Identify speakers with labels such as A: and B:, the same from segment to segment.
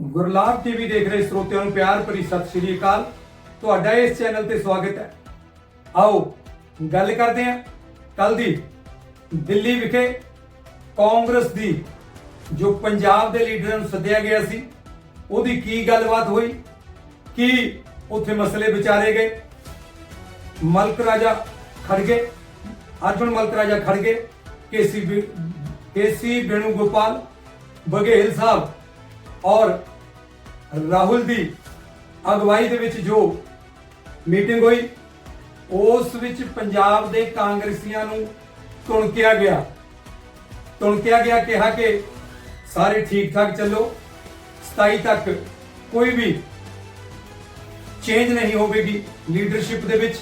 A: Gurlab TV ਦੇਖ ਰਹੇ ਸਰੋਤਿਆਂ ਨੂੰ ਪਿਆਰ ਭਰੀ ਸਤਿ ਸ਼੍ਰੀ ਅਕਾਲ। ਤੁਹਾਡਾ ਇਸ ਚੈਨਲ ਤੇ ਸਵਾਗਤ ਹੈ। ਆਓ, ਗੱਲ ਕਰਦੇ ਹਾਂ। ਕੱਲ ਦੀ ਦਿੱਲੀ ਵਿਖੇ ਕਾਂਗਰਸ ਦੀ ਜੋ ਪੰਜਾਬ ਦੇ ਲੀਡਰਾਂ ਨੂੰ ਸੱਦਿਆ ਗਿਆ ਸੀ, ਉਹਦੀ ਕੀ ਗੱਲਬਾਤ ਹੋਈ? ਕੀ ਉੱਥੇ ਮਸਲੇ ਵਿਚਾਰੇ ਗਏ? ਮਲਕ ਰਾਜਾ ਖੜਗੇ ਅਰਜੁਨ ਮਲਕ ਰਾਜਾ ਖੜਗੇ ਕੇਸੀ ਬੇ- ਕੇਸੀ ਬੇਣੂ ਗੋਪਾਲ ਬਘੇਲ ਸਾਹਿਬ ਔਰ ਰਾਹੁਲ ਦੀ ਅਗਵਾਈ ਦੇ ਵਿੱਚ ਜੋ ਮੀਟਿੰਗ ਹੋਈ, ਉਸ ਵਿੱਚ ਪੰਜਾਬ ਦੇ ਕਾਂਗਰਸੀਆਂ ਨੂੰ ਤੁਣਕਿਆ ਗਿਆ। ਤੁਣਕਿਆ ਗਿਆ, ਕਿਹਾ ਕਿ ਸਾਰੇ ਠੀਕ ਠਾਕ ਚੱਲੋ 27 ਤੱਕ ਕੋਈ ਵੀ ਚੇਂਜ ਨਹੀਂ ਹੋਵੇਗੀ ਲੀਡਰਸ਼ਿਪ ਦੇ ਵਿੱਚ,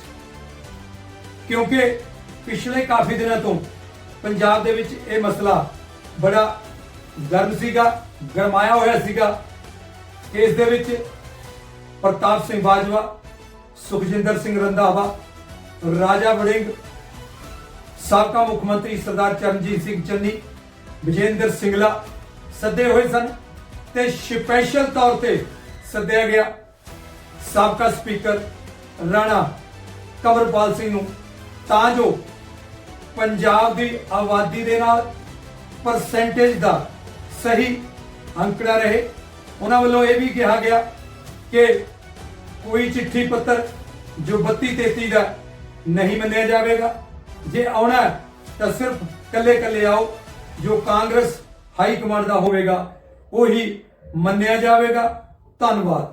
A: ਕਿਉਂਕਿ ਪਿਛਲੇ ਕਾਫੀ ਦਿਨਾਂ ਤੋਂ ਪੰਜਾਬ ਦੇ ਵਿੱਚ ਇਹ ਮਸਲਾ ਬੜਾ ਗਰਮ ਸੀਗਾ ਗਰਮਾਇਆ ਹੋਇਆ ਸੀਗਾ। ਇਸ ਦੇ ਵਿੱਚ ਪ੍ਰਤਾਪ ਸਿੰਘ ਬਾਜਵਾ, ਸੁਖਜਿੰਦਰ ਸਿੰਘ ਰੰਧਾਵਾ, ਰਾਜਾ ਵੜਿੰਗ, ਸਾਬਕਾ ਮੁੱਖ ਮੰਤਰੀ ਸਰਦਾਰ ਚਰਨਜੀਤ ਸਿੰਘ ਚੰਨੀ ਵਿਜੇਂਦਰ ਸਿੰਗਲਾ ਸੱਦੇ ਹੋਏ ਸਨ ਤੇ ਸਪੈਸ਼ਲ ਤੌਰ ਤੇ ਸੱਦਿਆ ਗਿਆ। ਸਾਬਕਾ ਸਪੀਕਰ ਰਾਣਾ ਕਮਰਪਾਲ ਸਿੰਘ ਨੂੰ। ਤਾਂ ਜੋ ਪੰਜਾਬ ਦੀ ਆਬਾਦੀ ਦੇ ਨਾਲ ਪਰਸੈਂਟੇਜ ਦਾ ਸਹੀ ਅੰਕੜਾ ਰਹੇ। ਉਹਨਾਂ ਵੱਲੋਂ ਇਹ ਵੀ ਕਿਹਾ ਗਿਆ ਕਿ ਕੋਈ ਚਿੱਠੀ ਪੱਤਰ ਜੋ 32 33 ਦਾ ਨਹੀਂ ਮੰਨਿਆ ਜਾਵੇਗਾ। ਜੇ ਆਉਣਾ ਤਾਂ ਸਿਰਫ ਕੱਲੇ ਕੱਲੇ ਆਓ, ਜੋ ਕਾਂਗਰਸ ਹਾਈ ਕਮਾਂਡ ਦਾ ਹੋਵੇਗਾ, ਉਹੀ ਮੰਨਿਆ ਜਾਵੇਗਾ। ਧੰਨਵਾਦ।